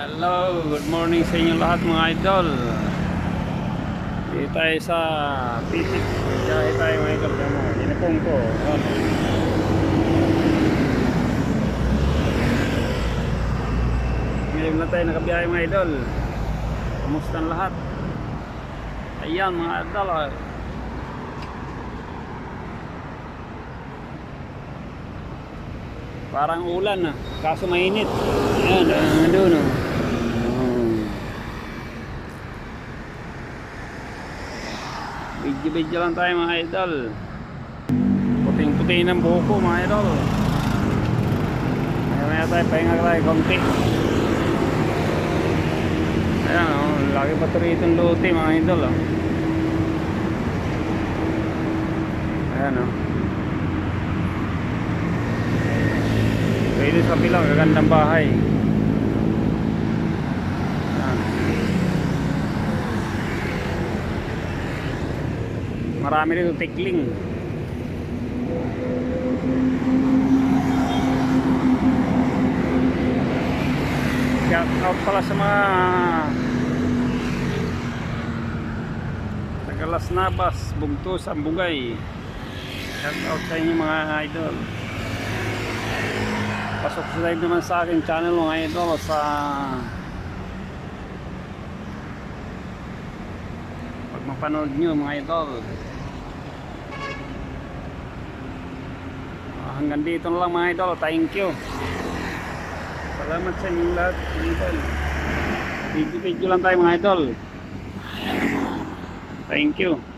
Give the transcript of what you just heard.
Hello, good morning sa inyo lahat mga idol. Dito tayo sa Pitik. Biyahe tayo mga idol. Inipong ko. Ngayon na tayo nakabiyahe mga idol. Kamusta ang lahat? Ayan mga idol. ah. Parang ulan ah. Kaso mainit. Ayan, ah, doon oh. Oh. Video-video lang tayo mga idol. Puting-puti ng buko mga idol. Maya maya tayo, pahinga tayo konti. Ayan oh, laki pa ito rito ng luti mga idol oh. Ayan oh. Pwede sa bilang, gagandang bahay. Ayan. Marami rito tikling. Shout out pala sa mga Tagalas Nabas, Bugtos, Ambugay. Shout out sa inyo mga idol. Pasok subscribe naman sa akin channel mga idol sa pag mapanood nyo mga idol hanggang dito na lang mga idol. Thank you. Salamat sa inyong lahat mga idol. Video video lang tayo mga idol. Thank you